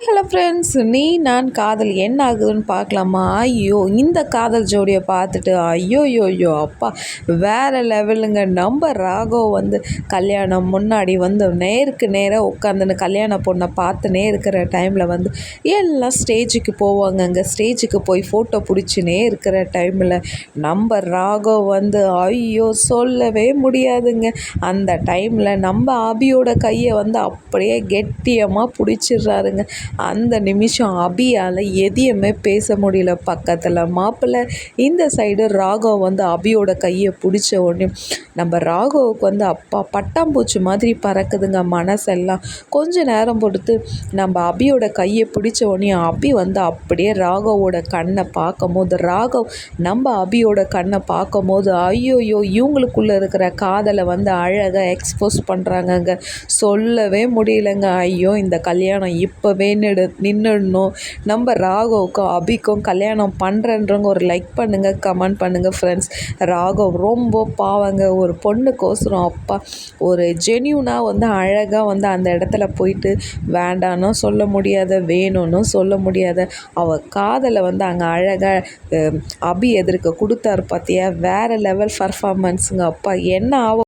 Hello friends நீ நான் காதல் என்ன ஆகுதுன்னு பார்க்கலாமா? ஐயோ இந்த காதல் ஜோடியை பார்த்துட்டு ஐயோ யோ அப்பா. வேறு லெவலுங்க. நம்ம ராகோ வந்து கல்யாணம் முன்னாடி வந்து நேருக்கு நேராக உட்காந்துன்னு கல்யாண பொண்ணை பார்த்துனே இருக்கிற டைமில் வந்து எல்லாம் ஸ்டேஜுக்கு போவாங்கங்க. ஸ்டேஜுக்கு போய் ஃபோட்டோ பிடிச்சினே இருக்கிற டைமில் நம்ம ராகவ் வந்து ஐயோ சொல்லவே முடியாதுங்க. அந்த டைமில் நம்ம அபியோட கையை வந்து அப்படியே கெட்டியமாக பிடிச்சிடுறாருங்க. அந்த நிமிஷம் அபியால் எதையுமே பேச முடியல. பக்கத்தில் மாப்பிள்ளை இந்த சைடு ராகவ் வந்து அபியோட கையை பிடிச்ச உடனே நம்ம ராகவுக்கு வந்து அப்பா பட்டாம்பூச்சி மாதிரி பறக்குதுங்க மனசெல்லாம். கொஞ்ச நேரம் பொறுத்து நம்ம அபியோட கையை பிடிச்ச உடனே அபி வந்து அப்படியே ராகவோட கண்ணை பார்க்கும் போது ராகவ் நம்ம அபியோட கண்ணை பார்க்கும் போது ஐயோயோ இவங்களுக்குள்ளே இருக்கிற காதலை வந்து அழகாக எக்ஸ்போஸ் பண்ணுறாங்கங்க சொல்லவே முடியலங்க. ஐயோ இந்த கல்யாணம் இப்போவே நின்று நின்றுடணும் நம்ம ராகவுக்கும் அபிக்கும் கல்யாணம் பண்ணுறன்றவங்க ஒரு லைக் பண்ணுங்கள் கமெண்ட் பண்ணுங்கள் ஃப்ரெண்ட்ஸ் ராகவ் ரொம்ப பாவங்க ஒரு பொண்ணுக்கோசரம் அப்பா. ஒரு ஜென்யூனாக வந்து அழகாக வந்து அந்த இடத்துல போயிட்டு வேண்டான்னு சொல்ல முடியாத வேணும்னு சொல்ல முடியாத அவள் காதலை வந்து அங்கே அழகாக அபி எதிர்க்க கொடுத்தாரு பார்த்தியா வேறு லெவல் பர்ஃபார்மன்ஸுங்க அப்பா. என்ன ஆகும்?